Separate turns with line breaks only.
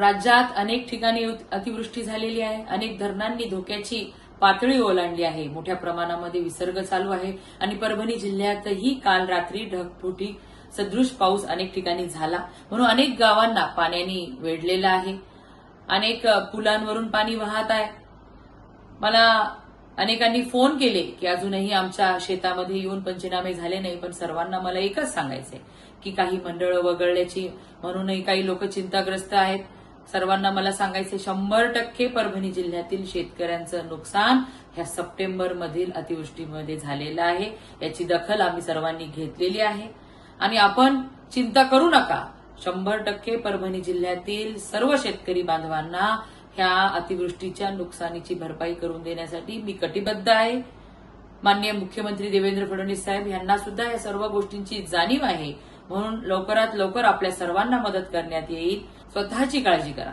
राज्यात अनेक ठिकाणी अतिवृष्टी झालेली आहे. अनेक धरणांनी धोक्याची पातळी ओलांडली आहे. मोठ्या प्रमाणामध्ये विसर्ग चालू आहे आणि परभणी जिल्ह्यातही काल रात्री ढगफुटी सदृश पाऊस अनेक ठिकाणी झाला. म्हणून अनेक गावांना पाण्याने वेढलेलं आहे. अनेक पुलांवरून पाणी वाहत आहे. मला अनेकांनी फोन केले की अजूनही आमच्या शेतामध्ये येऊन पंचनामे झाले नाही पण सर्वांना मला एकच सांगायचंय की काही मंडळं वगळल्याची म्हणूनही काही लोक चिंताग्रस्त आहेत. सर्वांना मला सांगायचं शंभर टक्के परभणी जिल्ह्यातील शेतकऱ्यांचं नुकसान ह्या सप्टेंबर मधील अतिवृष्टीमध्ये झालेलं आहे. याची दखल आम्ही सर्वांनी घेतलेली आहे. आणि आपण चिंता करू नका. शंभर टक्के परभणी जिल्ह्यातील सर्व शेतकरी बांधवांना ह्या अतिवृष्टीच्या नुकसानीची भरपाई करून देण्यासाठी मी कटिबद्ध आहे. माननीय मुख्यमंत्री देवेंद्र फडणवीस साहेब यांना सुद्धा या सर्व गोष्टींची जाणीव आहे. म्हणून लवकरात लवकर आपल्या सर्वांना मदत करण्यात येईल. स्वतःची काळजी करा.